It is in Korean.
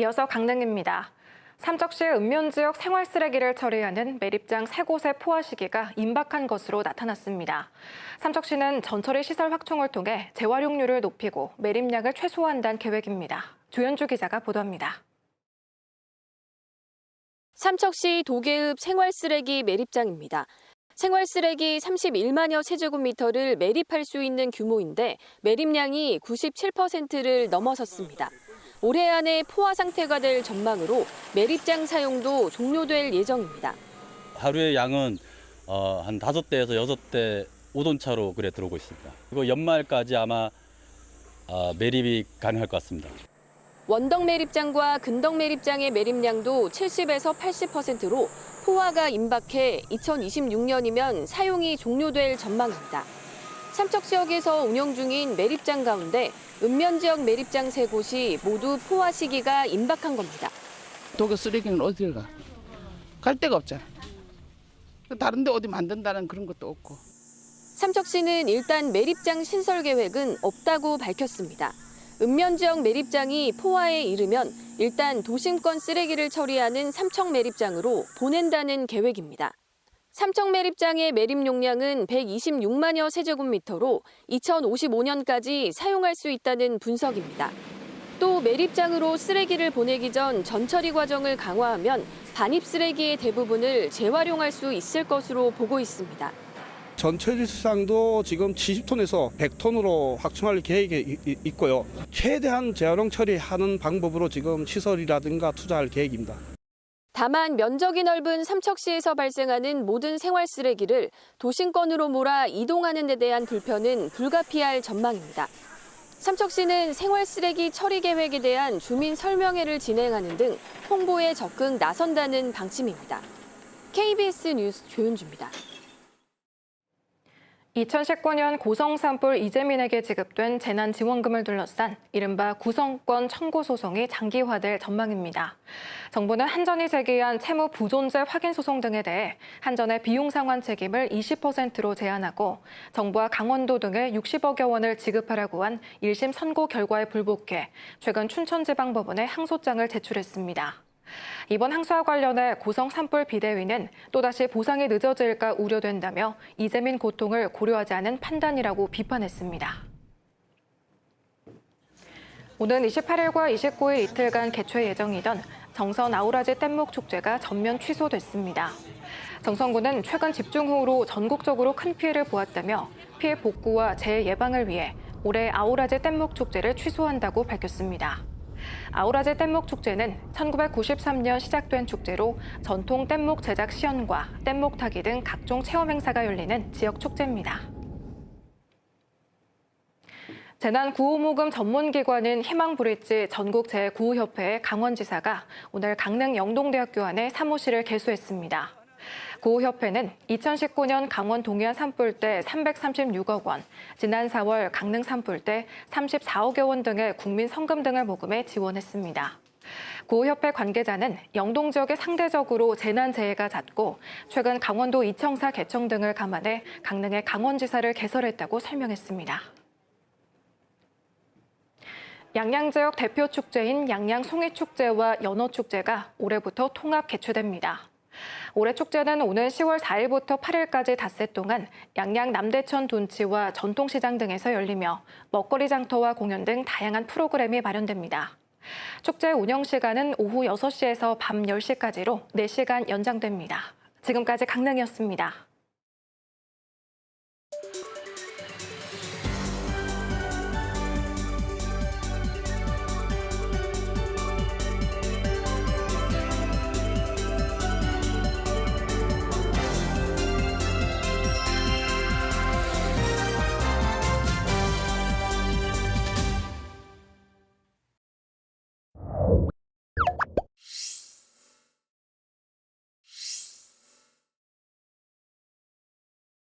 이어서 강릉입니다. 삼척시의 읍면 지역 생활 쓰레기를 처리하는 매립장 세 곳의 포화 시기가 임박한 것으로 나타났습니다. 삼척시는 전처리 시설 확충을 통해 재활용률을 높이고 매립량을 최소화한다는 계획입니다. 조현주 기자가 보도합니다. 삼척시 도계읍 생활 쓰레기 매립장입니다. 생활 쓰레기 31만여 세제곱미터를 매립할 수 있는 규모인데 매립량이 97%를 넘어섰습니다. 올해 안에 포화 상태가 될 전망으로 매립장 사용도 종료될 예정입니다. 하루의 양은 어, 한 다섯 대에서 여섯 대 오돈차로 그래 들어오고 있습니다. 그리고 연말까지 아마 아, 매립이 가능할 것 같습니다. 원덕 매립장과 근덕 매립장의 매립량도 70에서 80%로 포화가 임박해 2026년이면 사용이 종료될 전망입니다. 삼척 지역에서 운영 중인 매립장 가운데 읍면 지역 매립장 세 곳이 모두 포화 시기가 임박한 겁니다. 독일 쓰레기는 어디를 가? 갈 데가 없잖아. 다른 데 어디 만든다는 그런 것도 없고. 삼척시는 일단 매립장 신설 계획은 없다고 밝혔습니다. 읍면 지역 매립장이 포화에 이르면 일단 도심권 쓰레기를 처리하는 삼척 매립장으로 보낸다는 계획입니다. 삼척 매립장의 매립 용량은 126만여 세제곱미터로 2055년까지 사용할 수 있다는 분석입니다. 또 매립장으로 쓰레기를 보내기 전 전처리 과정을 강화하면 반입 쓰레기의 대부분을 재활용할 수 있을 것으로 보고 있습니다. 전처리 수상도 지금 70톤에서 100톤으로 확충할 계획이 있고요. 최대한 재활용 처리하는 방법으로 지금 시설이라든가 투자할 계획입니다. 다만 면적이 넓은 삼척시에서 발생하는 모든 생활 쓰레기를 도심권으로 몰아 이동하는 데 대한 불편은 불가피할 전망입니다. 삼척시는 생활 쓰레기 처리 계획에 대한 주민 설명회를 진행하는 등 홍보에 적극 나선다는 방침입니다. KBS 뉴스 조윤주입니다. 2019년 고성 산불 이재민에게 지급된 재난지원금을 둘러싼 이른바 구성권 청구 소송이 장기화될 전망입니다. 정부는 한전이 제기한 채무 부존재 확인 소송 등에 대해 한전의 비용 상환 책임을 20%로 제한하고 정부와 강원도 등에 60억여 원을 지급하라고 한 1심 선고 결과에 불복해 최근 춘천지방법원에 항소장을 제출했습니다. 이번 항소와 관련해 고성 산불 비대위는 또다시 보상이 늦어질까 우려된다며 이재민 고통을 고려하지 않은 판단이라고 비판했습니다. 오는 28일과 29일 이틀간 개최 예정이던 정선 아우라지 뗏목 축제가 전면 취소됐습니다. 정선구는 최근 집중호우로 전국적으로 큰 피해를 보았다며 피해 복구와 재예방을 위해 올해 아우라지 뗏목 축제를 취소한다고 밝혔습니다. 아우라제 뗏목 축제는 1993년 시작된 축제로 전통 뗏목 제작 시연과 뗏목 타기 등 각종 체험 행사가 열리는 지역 축제입니다. 재난 구호 모금 전문 기관인 희망브릿지 전국재구호협회의 강원지사가 오늘 강릉 영동대학교 안에 사무실을 개소했습니다. 구호협회는 2019년 강원 동해안 산불 때 336억 원, 지난 4월 강릉 산불 때 34억여 원 등의 국민 성금 등을 모금해 지원했습니다. 구호협회 관계자는 영동 지역에 상대적으로 재난 재해가 잦고 최근 강원도 이청사 개청 등을 감안해 강릉의 강원지사를 개설했다고 설명했습니다. 양양 지역 대표 축제인 양양 송이축제와 연어축제가 올해부터 통합 개최됩니다. 올해 축제는 오는 10월 4일부터 8일까지 닷새 동안 양양 남대천 둔치와 전통시장 등에서 열리며 먹거리 장터와 공연 등 다양한 프로그램이 마련됩니다. 축제 운영 시간은 오후 6시에서 밤 10시까지로 4시간 연장됩니다. 지금까지 강릉이었습니다.